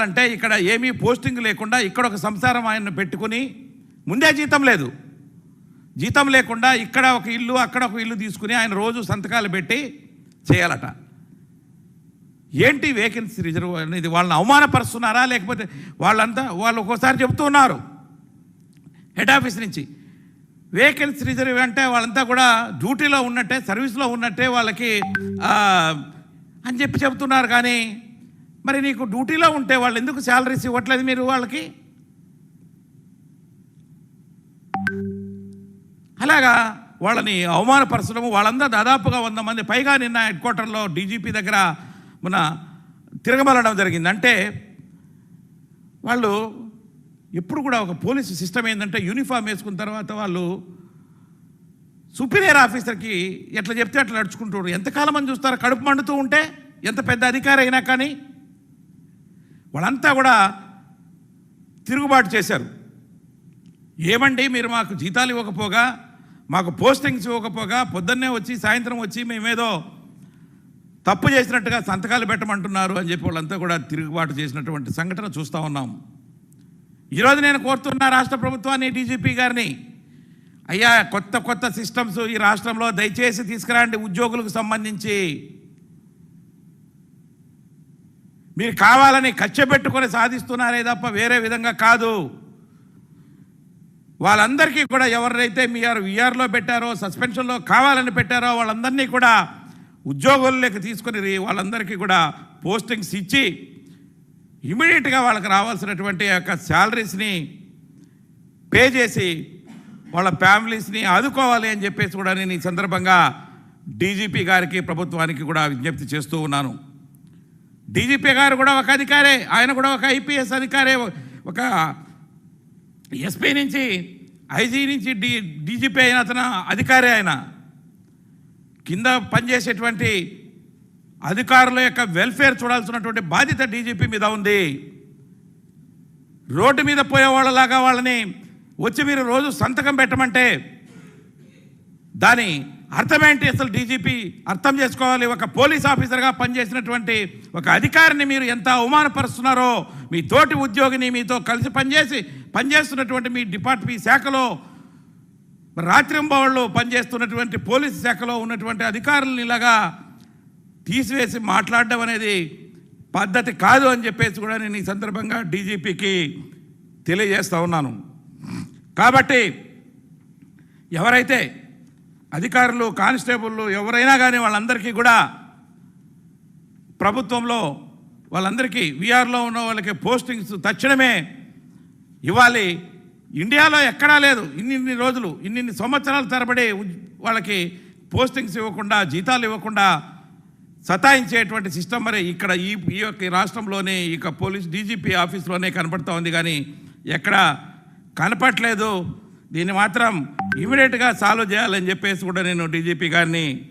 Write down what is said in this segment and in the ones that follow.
అంటే ఇక్కడ ఏమీ పోస్టింగ్ లేకుండా ఇక్కడ ఒక సంసారం ఆయన పెట్టుకుని ముందే జీతం లేదు. జీతం లేకుండా ఇక్కడ ఒక ఇల్లు అక్కడ ఒక ఇల్లు తీసుకుని ఆయన రోజు సంతకాలు పెట్టి చేయాలట. ఏంటి వేకెన్సీ రిజర్వ్ అనేది? వాళ్ళని అవమానపరుస్తున్నారా? లేకపోతే వాళ్ళంతా వాళ్ళు ఒక్కోసారి చెబుతూ ఉన్నారు. హెడ్ ఆఫీస్ నుంచి. వేకెన్సీ రిజర్వ్ అంటే వాళ్ళంతా కూడా డ్యూటీలో ఉన్నట్టే సర్వీస్లో ఉన్నట్టే వాళ్ళకి అని చెప్పి చెబుతున్నారు కానీ మరి నీకు డ్యూటీలో ఉంటే వాళ్ళు ఎందుకు శాలరీస్ ఇవ్వట్లేదు మీరు వాళ్ళకి? అలాగా వాళ్ళని అవమానపరచడం వాళ్ళందరూ దాదాపుగా వంద మంది పైగా నిన్న హెడ్ క్వార్టర్లో డీజీపీ దగ్గర మన తిరగబడడం జరిగింది. అంటే వాళ్ళు ఎప్పుడు కూడా ఒక పోలీసు సిస్టమ్ ఏంటంటే యూనిఫామ్ వేసుకున్న తర్వాత వాళ్ళు సుపీరియర్ ఆఫీసర్కి ఎట్లా చెప్తే అట్లా నడుచుకుంటారు ఎంతకాలం అని చూస్తారు? కడుపు మండుతూ ఉంటే ఎంత పెద్ద అధికారి అయినా కానీ వాళ్ళంతా కూడా తిరుగుబాటు చేశారు. ఏమండి మీరు మాకు జీతాలు ఇవ్వకపోగా మాకు పోస్టింగ్స్ ఇవ్వకపోగా పొద్దున్నే వచ్చి సాయంత్రం వచ్చి మేమేదో తప్పు చేసినట్టుగా సంతకాలు పెట్టమంటున్నారు అని చెప్పి వాళ్ళంతా కూడా తిరుగుబాటు చేసినటువంటి సంఘటన చూస్తూ ఉన్నాం. ఈరోజు నేను కోరుతున్నా రాష్ట్ర ప్రభుత్వాన్ని డీజీపీ గారిని అయ్యా కొత్త కొత్త సిస్టమ్స్ ఈ రాష్ట్రంలో దయచేసి తీసుకురండి ఉద్యోగులకు సంబంధించి. మీరు కావాలని కచ్చబెట్టుకొని సాధిస్తున్నారే తప్ప వేరే విధంగా కాదు. వాళ్ళందరికీ కూడా ఎవరైతే మీరు విఆర్లో పెట్టారో సస్పెన్షన్లో కావాలని పెట్టారో వాళ్ళందరినీ కూడా ఉద్యోగుల్లోకి తీసుకుని వాళ్ళందరికీ కూడా పోస్టింగ్స్ ఇచ్చి ఇమీడియట్గా వాళ్ళకి రావాల్సినటువంటి యొక్క శాలరీస్ని పే చేసి వాళ్ళ ఫ్యామిలీస్ని ఆదుకోవాలి అని చెప్పేసి కూడా నేను ఈ సందర్భంగా డీజీపీ గారికి ప్రభుత్వానికి కూడా విజ్ఞప్తి చేస్తూ ఉన్నాను. డీజీపీ గారు కూడా ఒక అధికారే ఆయన కూడా ఒక ఐపీఎస్ అధికారే. ఒక ఎస్పీ నుంచి ఐజీ నుంచి డి డీజీపీ అయిన అతను అధికారే ఆయన. కింద పనిచేసేటువంటి అధికారుల యొక్క వెల్ఫేర్ చూడాల్సినటువంటి బాధ్యత డీజీపీ మీద ఉంది. రోడ్డు మీద పోయే వాళ్ళలాగా వాళ్ళని వచ్చి మీరు రోజు సంతకం పెట్టమంటే దాని అర్థమేంటి అసలు డీజీపీ అర్థం చేసుకోవాలి? ఒక పోలీస్ ఆఫీసర్గా పనిచేసినటువంటి ఒక అధికారిని మీరు ఎంత అవమానపరుస్తున్నారో మీ తోటి ఉద్యోగిని మీతో కలిసి పనిచేసి పనిచేస్తున్నటువంటి మీ డిపార్ట్ మీ శాఖలో రాత్రింబవళ్ళు పనిచేస్తున్నటువంటి పోలీస్ శాఖలో ఉన్నటువంటి అధికారులను ఇలాగా తీసివేసి మాట్లాడడం అనేది పద్ధతి కాదు అని చెప్పేసి కూడా నేను ఈ సందర్భంగా డీజీపీకి తెలియజేస్తూ ఉన్నాను. కాబట్టి ఎవరైతే అధికారులు కానిస్టేబుళ్ళు ఎవరైనా కానీ వాళ్ళందరికీ కూడా ప్రభుత్వంలో వాళ్ళందరికీ విఆర్లో ఉన్న వాళ్ళకి పోస్టింగ్స్ తక్షణమే ఇవ్వాలి. ఇండియాలో ఎక్కడా లేదు. ఇన్నిన్ని రోజులు ఇన్నిన్ని సంవత్సరాల తరబడి వాళ్ళకి పోస్టింగ్స్ ఇవ్వకుండా జీతాలు ఇవ్వకుండా సతాయించేటువంటి సిస్టమ్ మరి ఇక్కడ ఈ ఈ యొక్క రాష్ట్రంలోనే ఇక పోలీస్ డీజీపీ ఆఫీస్లోనే కనపడుతూ ఉంది. కానీ ఎక్కడ కనపట్లేదు దీన్ని మాత్రం ఇమీడియట్గా సాల్వ్ చేయాలని చెప్పేసి కూడా నేను డీజీపీ గారిని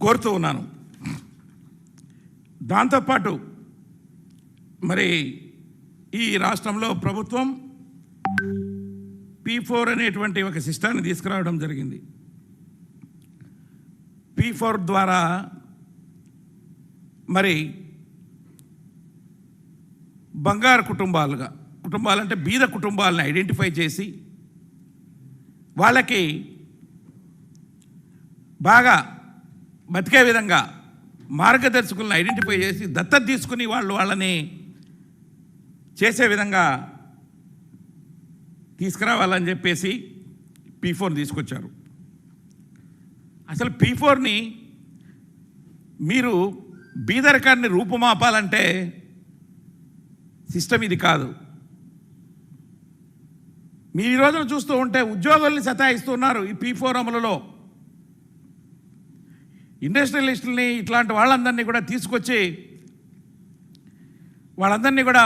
కోరుతూ ఉన్నాను. దాంతోపాటు మరి ఈ రాష్ట్రంలో ప్రభుత్వం పీ ఫోర్ అనేటువంటి ఒక సిస్టాన్ని తీసుకురావడం జరిగింది. పీ ఫోర్ ద్వారా మరి బంగారు కుటుంబాలుగా కుటుంబాలంటే బీద కుటుంబాలను ఐడెంటిఫై చేసి వాళ్ళకి బాగా బతికే విధంగా మార్గదర్శకులను ఐడెంటిఫై చేసి దత్తత తీసుకుని వాళ్ళు వాళ్ళని చేసే విధంగా తీసుకురావాలని చెప్పేసి పీ ఫోర్ తీసుకొచ్చారు. అసలు పీ ఫోర్ని మీరు బీదరికాన్ని రూపుమాపాలంటే సిస్టమ్ ఇది కాదు. మీరు ఈ రోజున చూస్తూ ఉంటే ఉద్యోగుల్ని సతాయిస్తున్నారు ఈ పీ ఫోర్ అమలులో ఇండస్ట్రియలిస్టుల్ని ఇట్లాంటి వాళ్ళందరినీ కూడా తీసుకొచ్చి వాళ్ళందరినీ కూడా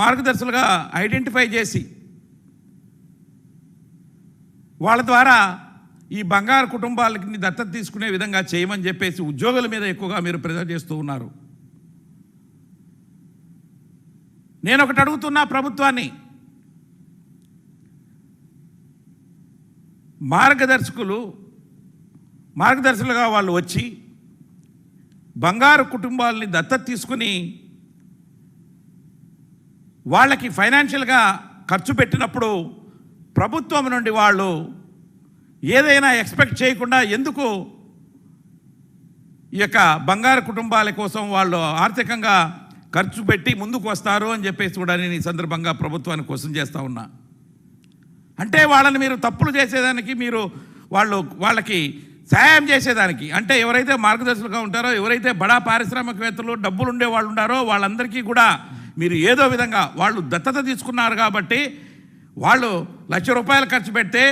మార్గదర్శులుగా ఐడెంటిఫై చేసి వాళ్ళ ద్వారా ఈ బంగారు కుటుంబాలకి దత్తత తీసుకునే విధంగా చేయమని చెప్పేసి ఉద్యోగుల మీద ఎక్కువగా మీరు ప్రెజర్ చేస్తూ ఉన్నారు. నేను ఒకటి అడుగుతున్నా ప్రభుత్వాన్ని. మార్గదర్శకులు మార్గదర్శకులుగా వాళ్ళు వచ్చి బంగారు కుటుంబాలని దత్తత తీసుకుని వాళ్ళకి ఫైనాన్షియల్గా ఖర్చు పెట్టినప్పుడు ప్రభుత్వం నుండి వాళ్ళు ఏదైనా ఎక్స్పెక్ట్ చేయకుండా ఎందుకు ఈ యొక్క బంగారు కుటుంబాల కోసం వాళ్ళు ఆర్థికంగా ఖర్చు పెట్టి ముందుకు వస్తారు అని చెప్పేసి కూడా నేను ఈ సందర్భంగా ప్రభుత్వాన్ని క్వశ్చన్ చేస్తూ ఉన్నా. అంటే వాళ్ళని మీరు తప్పులు చేసేదానికి మీరు వాళ్ళు వాళ్ళకి సాయం చేసేదానికి. అంటే ఎవరైతే మార్గదర్శకులుగా ఉంటారో ఎవరైతే బడా పారిశ్రామికవేత్తలు డబ్బులు ఉండే వాళ్ళు ఉన్నారో వాళ్ళందరికీ కూడా మీరు ఏదో విధంగా వాళ్ళు దత్తత తీసుకున్నారు కాబట్టి వాళ్ళు లక్ష రూపాయలు ఖర్చు పెడితే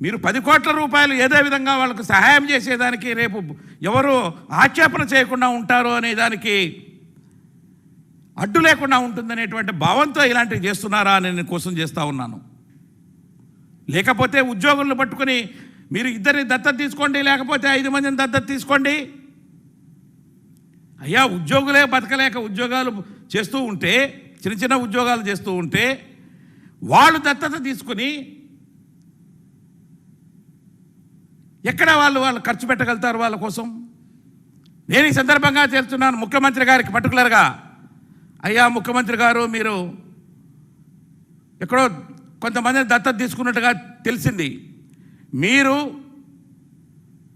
మీరు పది కోట్ల రూపాయలు ఏదో విధంగా వాళ్ళకు సహాయం చేసేదానికి రేపు ఎవరు ఆక్షేపణ చేయకుండా ఉంటారు అనే దానికి అడ్డు లేకుండా ఉంటుందనేటువంటి భావంతో ఇలాంటివి చేస్తున్నారా అని నేను క్వశ్చన్ చేస్తూ ఉన్నాను. లేకపోతే ఉద్యోగులను పట్టుకొని మీరు ఇద్దరిని దత్తత తీసుకోండి లేకపోతే ఐదు మందిని దత్తత తీసుకోండి. అయ్యా ఉద్యోగులే బతకలేక ఉద్యోగాలు చేస్తూ ఉంటే చిన్న చిన్న ఉద్యోగాలు చేస్తూ ఉంటే వాళ్ళు దత్తత తీసుకుని ఎక్కడ వాళ్ళు వాళ్ళు ఖర్చు పెట్టగలుగుతారు వాళ్ళ కోసం? నేను ఈ సందర్భంగా చేస్తున్నాను ముఖ్యమంత్రి గారికి పర్టికులర్గా అయ్యా ముఖ్యమంత్రి గారు మీరు ఎక్కడో కొంతమందిని దత్తత తీసుకున్నట్టుగా తెలిసింది. మీరు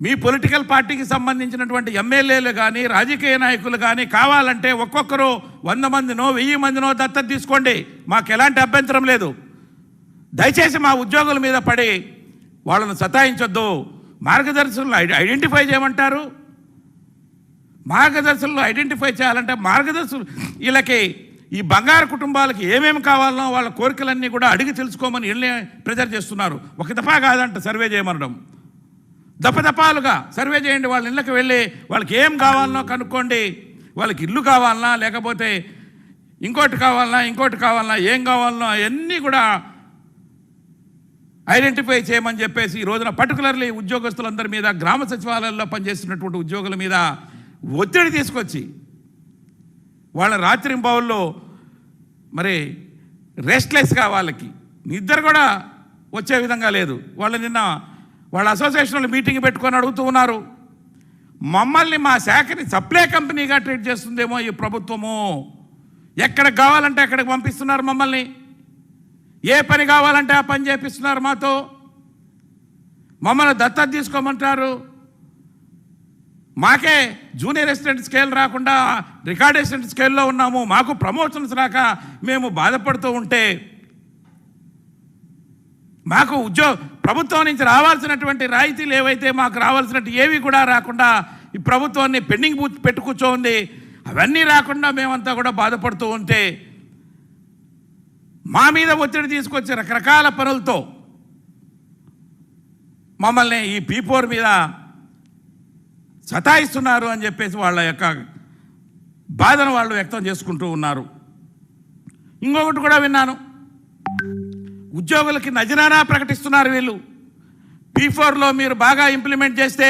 మీ పొలిటికల్ పార్టీకి సంబంధించినటువంటి ఎమ్మెల్యేలు కానీ రాజకీయ నాయకులు కానీ కావాలంటే ఒక్కొక్కరు వంద మందినో వెయ్యి మందినో దత్తత తీసుకోండి. మాకు ఎలాంటి అభ్యంతరం లేదు. దయచేసి మా ఉద్యోగుల మీద పడి వాళ్ళను సతాయించొద్దు. మార్గదర్శకులను ఐడెంటిఫై చేయమంటారు? మార్గదర్శకులు ఐడెంటిఫై చేయాలంటే మార్గదర్శకులు వీళ్ళకి ఈ బంగారు కుటుంబాలకి ఏమేమి కావాలనో వాళ్ళ కోరికలన్నీ కూడా అడిగి తెలుసుకోమని వీళ్ళే ప్రెజర్ చేస్తున్నారు. ఒక దఫా కాదంట సర్వే చేయమనడం. దపదపాలుగా సర్వే చేయండి వాళ్ళ ఇళ్ళకి వెళ్ళి వాళ్ళకి ఏం కావాలనో కనుక్కోండి. వాళ్ళకి ఇల్లు కావాలనా లేకపోతే ఇంకోటి కావాలనా ఇంకోటి కావాలనా ఏం కావాలనో అవన్నీ కూడా ఐడెంటిఫై చేయమని చెప్పేసి ఈ రోజున పర్టికులర్లీ ఉద్యోగస్తులందరి మీద గ్రామ సచివాలయాల్లో పనిచేస్తున్నటువంటి ఉద్యోగుల మీద ఒత్తిడి తీసుకొచ్చి వాళ్ళ రాత్రింబౌల్లో మరి రెస్ట్లెస్గా వాళ్ళకి. నిద్ర కూడా వచ్చే విధంగా లేదు. వాళ్ళు నిన్న వాళ్ళ అసోసియేషన్లో మీటింగ్ పెట్టుకొని అడుగుతూ ఉన్నారు. మమ్మల్ని మా శాఖని సప్లై కంపెనీగా ట్రీట్ చేస్తుందేమో ఈ ప్రభుత్వము. ఎక్కడికి కావాలంటే అక్కడికి పంపిస్తున్నారు మమ్మల్ని. ఏ పని కావాలంటే ఆ పని చేపిస్తున్నారు మాతో. మమ్మల్ని దత్తత తీసుకోమంటారు. మాకే జూనియర్ అసిస్టెంట్ స్కేల్ రాకుండా రికార్డ్ అసిస్టెంట్ స్కేల్లో ఉన్నాము. మాకు ప్రమోషన్స్ రాక మేము బాధపడుతూ ఉంటే మాకు ఉద్యోగ ప్రభుత్వం నుంచి రావాల్సినటువంటి రాయితీలు ఏవైతే మాకు రావాల్సినట్టు ఏవి కూడా రాకుండా ఈ ప్రభుత్వాన్ని పెండింగ్ పెట్టుకూర్చో ఉంది అవన్నీ రాకుండా మేమంతా కూడా బాధపడుతూ ఉంటే మా మీద ఒత్తిడి తీసుకొచ్చే రకరకాల పనులతో మమ్మల్ని ఈ పీపోర్ మీద సతాయిస్తున్నారు అని చెప్పేసి వాళ్ళ యొక్క బాధను వాళ్ళు వ్యక్తం చేసుకుంటూ ఉన్నారు. ఇంకొకటి కూడా విన్నాను. ఉద్యోగులకి నజరానా ప్రకటిస్తున్నారు వీళ్ళు. పీ ఫోర్లో మీరు బాగా ఇంప్లిమెంట్ చేస్తే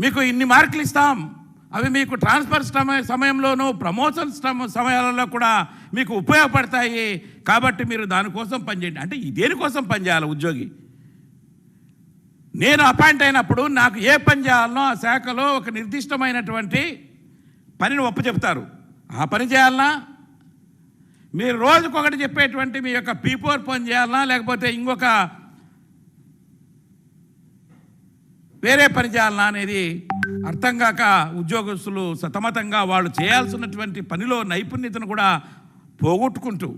మీకు ఇన్ని మార్కులు ఇస్తాం. అవి మీకు ట్రాన్స్ఫర్ సమయ సమయంలోనూ ప్రమోషన్ సమయాలలో కూడా మీకు ఉపయోగపడతాయి. కాబట్టి మీరు దానికోసం పనిచేయండి. అంటే దేనికోసం పనిచేయాలి ఉద్యోగి? నేను అపాయింట్ అయినప్పుడు నాకు ఏ పని చేయాలనో ఆ శాఖలో ఒక నిర్దిష్టమైనటువంటి పనిని ఒప్పు చెప్తారు. ఆ పని చేయాలనా? మీరు రోజుకొకటి చెప్పేటువంటి మీ యొక్క పీపోర్ పని చేయాలనా? లేకపోతే ఇంకొక వేరే పని చేయాలనా అనేది అర్థం కాక ఉద్యోగస్తులు సతమతంగా వాళ్ళు చేయాల్సినటువంటి పనిలో నైపుణ్యతను కూడా పోగొట్టుకుంటూ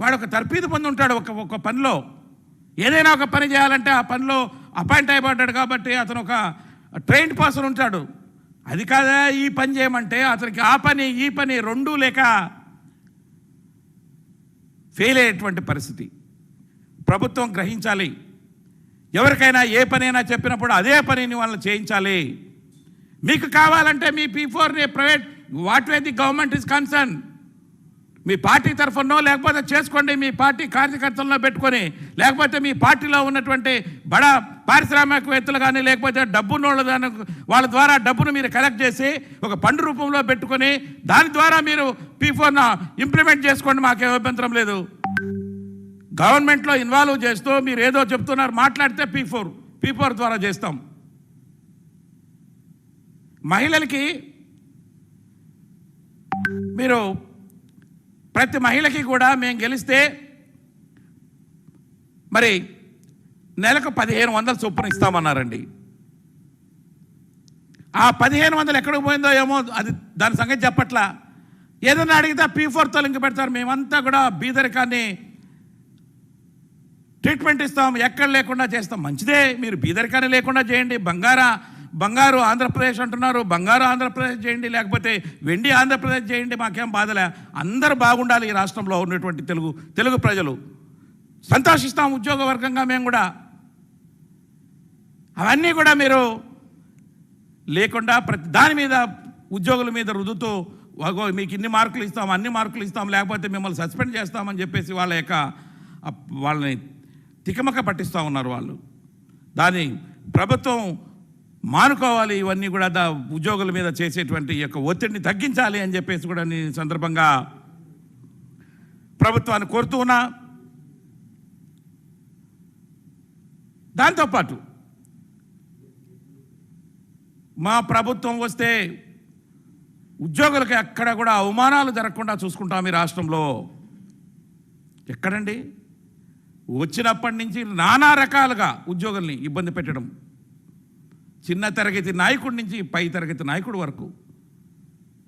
వాడు ఒక తర్పీదు పొంది ఉంటాడు ఒక ఒక పనిలో. ఏదైనా ఒక పని చేయాలంటే ఆ పనిలో అపాయింట్ అయిపడ్డాడు కాబట్టి అతను ఒక ట్రైన్డ్ పర్సన్ ఉంటాడు. అది కాదా ఈ పని చేయమంటే అతనికి ఆ పని ఈ పని రెండూ లేక ఫెయిల్ అయ్యేటువంటి పరిస్థితి. ప్రభుత్వం గ్రహించాలి. ఎవరికైనా ఏ పనైనా చెప్పినప్పుడు అదే పనిని వాళ్ళని చేయించాలి. మీకు కావాలంటే మీ P ఫోర్ని private what way the government is concern me party తరఫునో లేకపోతే చేసుకోండి మీ పార్టీ కార్యకర్తల్లో పెట్టుకొని లేకపోతే మీ పార్టీలో ఉన్నటువంటి బడా పారిశ్రామికవేత్తలు కానీ లేకపోతే డబ్బున్నోళ్ళ దాని వాళ్ళ ద్వారా డబ్బును మీరు కలెక్ట్ చేసి ఒక పండు రూపంలో పెట్టుకొని దాని ద్వారా మీరు పీ ఫోర్ను ఇంప్లిమెంట్ చేసుకోండి మాకేం అభ్యంతరం లేదు. గవర్నమెంట్లో ఇన్వాల్వ్ చేస్తూ మీరు ఏదో చెప్తున్నారు మాట్లాడితే పీ ఫోర్ పీ ఫోర్ ద్వారా చేస్తాం. మహిళలకి మీరు ప్రతి మహిళకి కూడా మేము గెలిస్తే మరి నెలకు పదిహేను వందల చొప్పున ఇస్తామన్నారండి. ఆ పదిహేను వందలు ఎక్కడికి పోయిందో ఏమో అది దాని సంగతి చెప్పట్లా. ఏదైనా అడిగితే పీ ఫోర్తో లింక్ పెడతారు. మేమంతా కూడా బీదరికాన్ని ట్రీట్మెంట్ ఇస్తాం. ఎక్కడ లేకుండా చేస్తాం. మంచిదే. మీరు బీదరికాన్ని లేకుండా చేయండి. బంగారా బంగారు ఆంధ్రప్రదేశ్ అంటున్నారు. బంగారు ఆంధ్రప్రదేశ్ చేయండి లేకపోతే వెండి ఆంధ్రప్రదేశ్ చేయండి మాకేం బాధలే. అందరూ బాగుండాలి ఈ రాష్ట్రంలో ఉన్నటువంటి తెలుగు తెలుగు ప్రజలు. సంతోషిస్తాం ఉద్యోగ వర్గంగా మేము కూడా. అవన్నీ కూడా మీరు లేకుండా ప్రతి దాని మీద ఉద్యోగుల మీద రుదుతూ "అగో మీకు ఇన్ని మార్కులు ఇస్తాం అన్ని మార్కులు ఇస్తాం లేకపోతే మిమ్మల్ని సస్పెండ్ చేస్తామని చెప్పేసి వాళ్ళ యొక్క వాళ్ళని తికమక పట్టిస్తూ ఉన్నారు వాళ్ళు. దాన్ని ప్రభుత్వం మానుకోవాలి ఇవన్నీ కూడా దా ఉద్యోగుల మీద చేసేటువంటి యొక్క ఒత్తిడిని తగ్గించాలి అని చెప్పేసి కూడా నేను సందర్భంగా ప్రభుత్వాన్ని కోరుతూ ఉన్నా. దాంతోపాటు మా ప్రభుత్వం వస్తే ఉద్యోగులకు ఎక్కడ కూడా అవమానాలు జరగకుండా చూసుకుంటాం ఈ రాష్ట్రంలో. ఎక్కడండి? వచ్చినప్పటి నుంచి నానా రకాలుగా ఉద్యోగుల్ని ఇబ్బంది పెట్టడం. చిన్న తరగతి నాయకుడి నుంచి పై తరగతి నాయకుడి వరకు.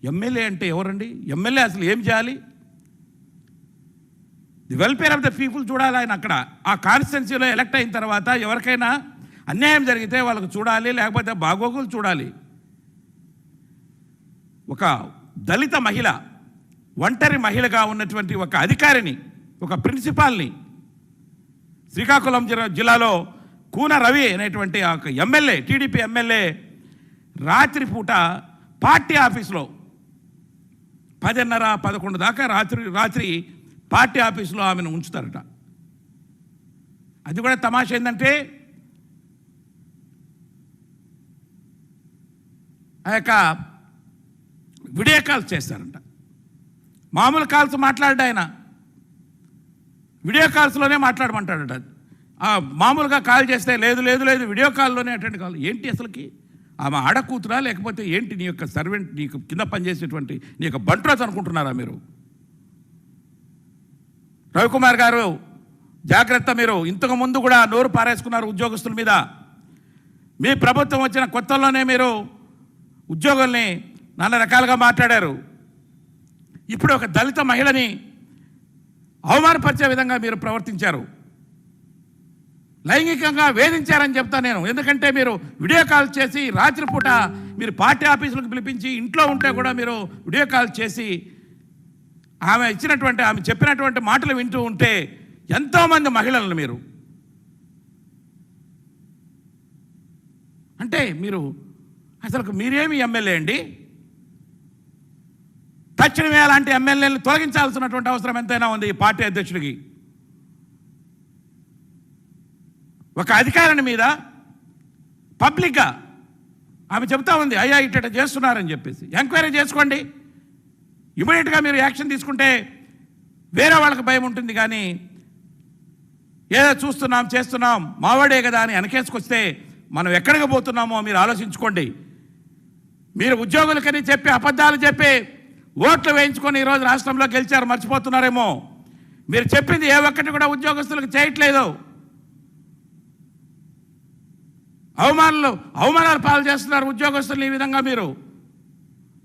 ఎమ్మెల్యే అంటే ఎవరండి? ఎమ్మెల్యే అసలు ఏం చేయాలి? The welfare of the people చూడాలి ఆయన అక్కడ. ఆ కాన్స్టిట్యున్సీలో ఎలక్ట్ అయిన తర్వాత ఎవరికైనా అన్యాయం జరిగితే వాళ్ళకు చూడాలి లేకపోతే బాగోగులు చూడాలి. ఒక దళిత మహిళ ఒంటరి మహిళగా ఉన్నటువంటి ఒక అధికారిని ఒక ప్రిన్సిపాల్ని శ్రీకాకుళం జిల్లా జిల్లాలో కూన రవి అనేటువంటి ఆ ఒక ఎమ్మెల్యే టీడీపీ ఎమ్మెల్యే రాత్రిపూట పార్టీ ఆఫీస్లో పదిన్నర పదకొండు దాకా రాత్రి రాత్రి పార్టీ ఆఫీసులో ఆమెను ఉంచుతారట. అది కూడా తమాషా ఏంటంటే ఆ యొక్క వీడియో కాల్స్ చేస్తారంట. మామూలు కాల్స్ మాట్లాడాడు ఆయన. వీడియో కాల్స్లోనే మాట్లాడమంటాడట. మామూలుగా కాల్ చేస్తే లేదు లేదు లేదు వీడియో కాల్లోనే అటెండ్ కాల్. ఏంటి అసలుకి? ఆమె ఆడకూతురా లేకపోతే ఏంటి నీ యొక్క సర్వెంట్ నీకు కింద పనిచేసేటువంటి నీ యొక్క బంట్రోత్ అనుకుంటున్నారా మీరు? రవికుమార్ గారు జాగ్రత్త మీరు. ఇంతకు ముందు కూడా నోరు పారేసుకున్నారు ఉద్యోగస్తుల మీద. మీ ప్రభుత్వం వచ్చిన కొత్తలోనే మీరు ఉద్యోగుల్ని నానా రకాలుగా మాట్లాడారు. ఇప్పుడు ఒక దళిత మహిళని అవమానపరిచే విధంగా మీరు ప్రవర్తించారు. లైంగికంగా వేధించారని చెప్తా నేను. ఎందుకంటే మీరు వీడియో కాల్ చేసి రాత్రిపూట మీరు పార్టీ ఆఫీసులకు పిలిపించి ఇంట్లో ఉంటే కూడా మీరు వీడియో కాల్ చేసి ఆమె ఇచ్చినటువంటి ఆమె చెప్పినటువంటి మాటలు వింటూ ఉంటే ఎంతోమంది మహిళలను మీరు. అంటే మీరు అసలు మీరేమి ఎమ్మెల్యే అండి? తక్షణమే అలాంటి ఎమ్మెల్యేలను తొలగించాల్సినటువంటి అవసరం ఎంతైనా ఉంది ఈ పార్టీ అధ్యక్షుడికి. ఒక అధికారిని మీద పబ్లిక్గా ఆమె చెప్తా ఉంది అయ్యా ఇట్ట చేస్తున్నారని చెప్పేసి. ఎంక్వైరీ చేసుకోండి. ఇమీడియట్గా మీరు యాక్షన్ తీసుకుంటే వేరే వాళ్ళకి భయం ఉంటుంది కానీ ఏదో చూస్తున్నాం చేస్తున్నాం మావాడే కదా అని వెనకేసుకొస్తే మనం ఎక్కడికి పోతున్నామో మీరు ఆలోచించుకోండి. మీరు ఉద్యోగులకని చెప్పి అబద్ధాలు చెప్పి ఓట్లు వేయించుకొని ఈరోజు రాష్ట్రంలో గెలిచారు మర్చిపోతున్నారేమో. మీరు చెప్పింది ఏ ఒక్కటి కూడా ఉద్యోగస్తులకు చేయట్లేదు. అవమానాలు అవమానాలు పాలు చేస్తున్నారు ఉద్యోగస్తులు ఈ విధంగా మీరు.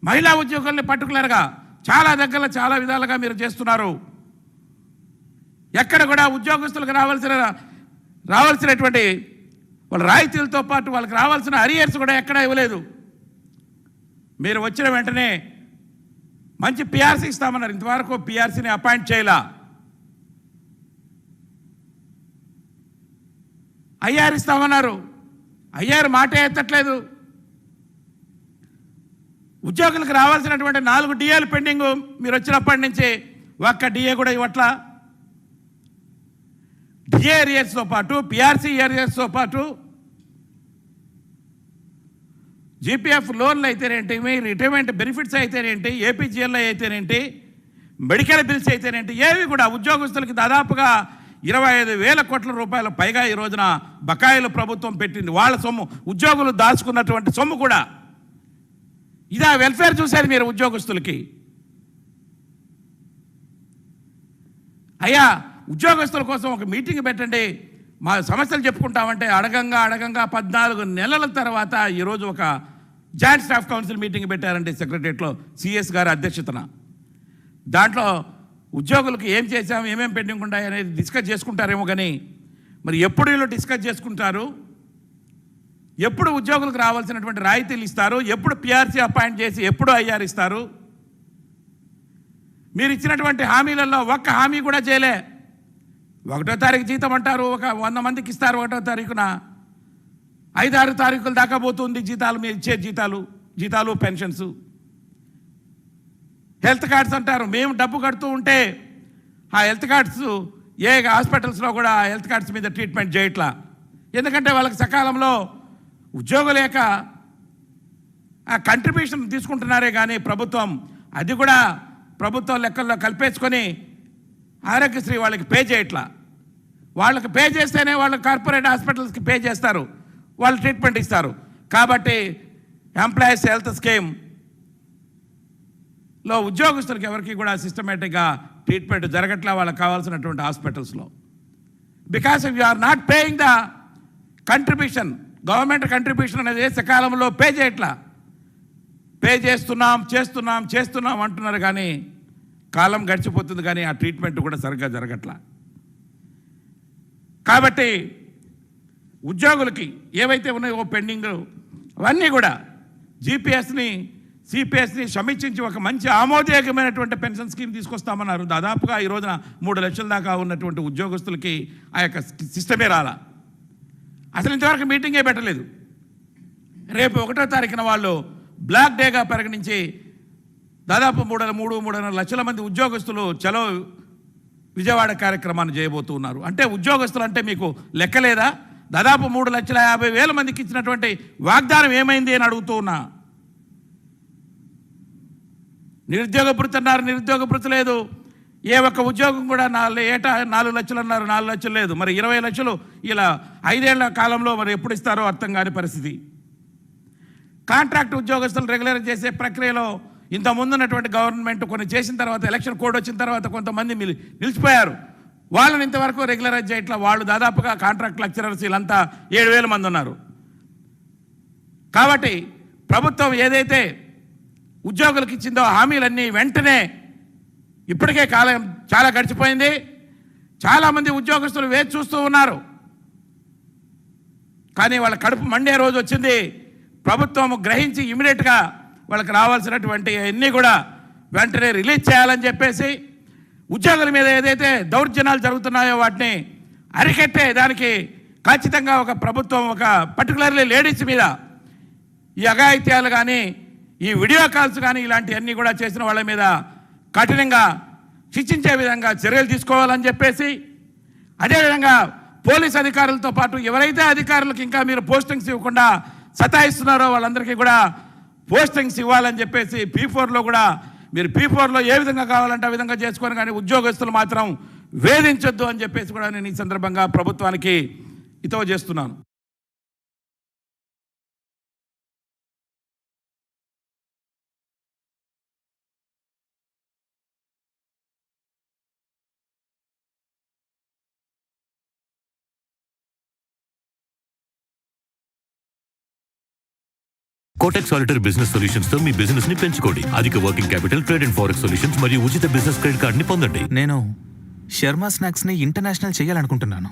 మహిళా ఉద్యోగుల్ని పర్టికులర్గా చాలా దగ్గర చాలా విధాలుగా మీరు చేస్తున్నారు. ఎక్కడ కూడా ఉద్యోగస్తులకు రావాల్సిన రావాల్సినటువంటి వాళ్ళ రాయితీలతో పాటు వాళ్ళకి రావాల్సిన అరియర్స్ కూడా ఎక్కడా ఇవ్వలేదు. మీరు వచ్చిన వెంటనే మంచి పిఆర్సీ ఇస్తామన్నారు. ఇంతవరకు పిఆర్సీని అపాయింట్ చేయలా. ఐఆర్ ఇస్తామన్నారు. అయ్యారు మాట ఎత్తట్లేదు. ఉద్యోగులకు రావాల్సినటువంటి నాలుగు డిఏలు పెండింగ్ మీరు వచ్చినప్పటి నుంచి ఒక్క డిఏ కూడా ఇవ్వట్లా? డిఏ ఏరియాస్తో పాటు పిఆర్సీ ఏరియాస్తో పాటు జీపీఎఫ్ లోన్లు అయితేనేంటి మీ రిటైర్మెంట్ బెనిఫిట్స్ అయితేనేంటి ఏపీజీఎల్ఐ అయితేనేంటి మెడికల్ బిల్స్ అయితేనేంటి ఏవి కూడా ఉద్యోగస్తులకి దాదాపుగా ఇరవై ఐదు వేల కోట్ల రూపాయల పైగా ఈ రోజున బకాయిలు ప్రభుత్వం పెట్టింది. వాళ్ళ సొమ్ము ఉద్యోగులు దాచుకున్నటువంటి సొమ్ము కూడా. ఇదా వెల్ఫేర్ చూశారు మీరు ఉద్యోగస్తులకి. అయ్యా ఉద్యోగస్తుల కోసం ఒక మీటింగ్ పెట్టండి. మా సమస్యలు చెప్పుకుంటామంటే అడగంగా అడగంగా పద్నాలుగు నెలల తర్వాత ఈరోజు ఒక జాయింట్ స్టాఫ్ కౌన్సిల్ మీటింగ్ పెట్టారండి సెక్రటరియట్లో సిఎస్ గారి అధ్యక్షతన. దాంట్లో ఉద్యోగులకు ఏం చేశాం ఏమేం పెండింగ్ ఉన్నాయి అనేది డిస్కస్ చేసుకుంటారేమో కానీ మరి ఎప్పుడు వీళ్ళు డిస్కస్ చేసుకుంటారు? ఎప్పుడు ఉద్యోగులకు రావాల్సినటువంటి రాయితీలు ఇస్తారు? ఎప్పుడు పిఆర్సీ అపాయింట్ చేసి ఎప్పుడు ఐఆర్ ఇస్తారు? మీరు ఇచ్చినటువంటి హామీలలో ఒక్క హామీ కూడా చేయలే. ఒకటో తారీఖు జీతం అంటారు ఒక వంద మందికి ఇస్తారు ఒకటో తారీఖున. ఐదారు తారీఖులు దాకా పోతుంది జీతాలు మీరు ఇచ్చే జీతాలు జీతాలు పెన్షన్స్. హెల్త్ కార్డ్స్ అంటారు. మేము డబ్బు కడుతూ ఉంటే ఆ హెల్త్ కార్డ్స్ ఏ హాస్పిటల్స్లో కూడా హెల్త్ కార్డ్స్ మీద ట్రీట్మెంట్ చేయట్లా. ఎందుకంటే వాళ్ళకి సకాలంలో ఉద్యోగం లేక ఆ కంట్రిబ్యూషన్ తీసుకుంటున్నారే కానీ ప్రభుత్వం అది కూడా ప్రభుత్వం లెక్కల్లో కలిపేసుకొని ఆరోగ్యశ్రీ వాళ్ళకి పే చేయట్లా. వాళ్ళకి పే చేస్తేనే వాళ్ళు కార్పొరేట్ హాస్పిటల్స్కి పే చేస్తారు. వాళ్ళు ట్రీట్మెంట్ ఇస్తారు. కాబట్టి ఎంప్లాయీస్ హెల్త్ స్కీమ్ లో ఉద్యోగస్తులకు ఎవరికి కూడా సిస్టమేటిక్గా ట్రీట్మెంట్ జరగట్లా వాళ్ళకి కావాల్సినటువంటి హాస్పిటల్స్లో because you are not paying the contribution government contribution అనేది సకాలంలో పే చేయట్లా? పే చేస్తున్నాం చేస్తున్నాం చేస్తున్నాం అంటున్నారు కానీ కాలం గడిచిపోతుంది కానీ ఆ ట్రీట్మెంట్ కూడా సరిగ్గా జరగట్లా. కాబట్టి ఉద్యోగులకి ఏవైతే ఉన్నాయో పెండింగ్ అవన్నీ కూడా జీపీఎస్ని సిపిఎస్ని క్షమించి ఒక మంచి ఆమోదయోగ్యమైనటువంటి పెన్షన్ స్కీమ్ తీసుకొస్తామన్నారు. దాదాపుగా ఈ రోజున మూడు లక్షల దాకా ఉన్నటువంటి ఉద్యోగస్తులకి ఆ యొక్క సిస్టమే రాలా. అసలు ఇంతవరకు మీటింగే పెట్టలేదు. రేపు ఒకటో తారీఖున వాళ్ళు బ్లాక్ డేగా పరిగణించి దాదాపు మూడు మూడు మూడున్నర లక్షల మంది ఉద్యోగస్తులు చలో విజయవాడ కార్యక్రమాన్ని చేయబోతున్నారు. అంటే ఉద్యోగస్తులు అంటే మీకు లెక్కలేదా? దాదాపు మూడు లక్షల యాభై వేల మందికి ఇచ్చినటువంటి వాగ్దానం ఏమైంది అని అడుగుతూ ఉన్నా. నిరుద్యోగ భృతి అన్నారు నిరుద్యోగ భృతి లేదు. ఏ ఒక్క ఉద్యోగం కూడా నాలుగు ఏటా నాలుగు లక్షలు అన్నారు నాలుగు లక్షలు లేదు. మరి ఇరవై లక్షలు ఇలా ఐదేళ్ళ కాలంలో మరి ఎప్పుడు ఇస్తారో అర్థం కాని పరిస్థితి. కాంట్రాక్ట్ ఉద్యోగస్తులు రెగ్యులర్ చేసే ప్రక్రియలో ఇంత ముందున్నటువంటి గవర్నమెంట్ కొన్ని చేసిన తర్వాత ఎలక్షన్ కోడ్ వచ్చిన తర్వాత కొంతమంది నిలిచిపోయారు. వాళ్ళని ఇంతవరకు రెగ్యులరైజ్ చేయట్లా వాళ్ళు దాదాపుగా కాంట్రాక్ట్ లెక్చరర్స్ వీళ్ళంతా ఏడు వేల మంది ఉన్నారు. కాబట్టి ప్రభుత్వం ఏదైతే ఉద్యోగులకు ఇచ్చిందో హామీలన్నీ వెంటనే ఇప్పటికే కాలం చాలా గడిచిపోయింది. చాలామంది ఉద్యోగస్తులు వేచి చూస్తూ ఉన్నారు. కానీ వాళ్ళ కడుపు మండే రోజు వచ్చింది. ప్రభుత్వం గ్రహించి ఇమీడియట్గా వాళ్ళకి రావాల్సినటువంటి అన్నీ కూడా వెంటనే రిలీజ్ చేయాలని చెప్పేసి ఉద్యోగుల మీద ఏదైతే దౌర్జన్యాలు జరుగుతున్నాయో వాటిని అరికట్టే దానికి ఖచ్చితంగా ఒక ప్రభుత్వం ఒక పర్టికులర్లీ లేడీస్ మీద ఈ అఘాయిత్యాలు కానీ ఈ వీడియో కాల్స్ కానీ ఇలాంటివన్నీ కూడా చేసిన వాళ్ళ మీద కఠినంగా శిక్షించే విధంగా చర్యలు తీసుకోవాలని చెప్పేసి అదేవిధంగా పోలీస్ అధికారులతో పాటు ఎవరైతే అధికారులకు ఇంకా మీరు పోస్టింగ్స్ ఇవ్వకుండా సతాయిస్తున్నారో వాళ్ళందరికీ కూడా పోస్టింగ్స్ ఇవ్వాలని చెప్పేసి పీ ఫోర్లో కూడా మీరు పీ ఫోర్లో ఏ విధంగా కావాలంటే ఆ విధంగా చేసుకొని కానీ ఉద్యోగస్తులు మాత్రం వేధించొద్దు అని చెప్పేసి కూడా నేను ఈ సందర్భంగా ప్రభుత్వానికి ఇతవ చేస్తున్నాను. కోటెక్ సాలిటరీ బిజినెస్ సొల్యూషన్స్తో మీ బిజినెస్ని పెంచుకోండి. అధిక working capital trade and forex solutions మరియు ఉచిత బిజినెస్ క్రెడిట్ కార్డ్ని పొందండి. నేను శర్మ స్నాక్స్ని ఇంటర్నేషనల్ చేయాలనుకుంటున్నాను.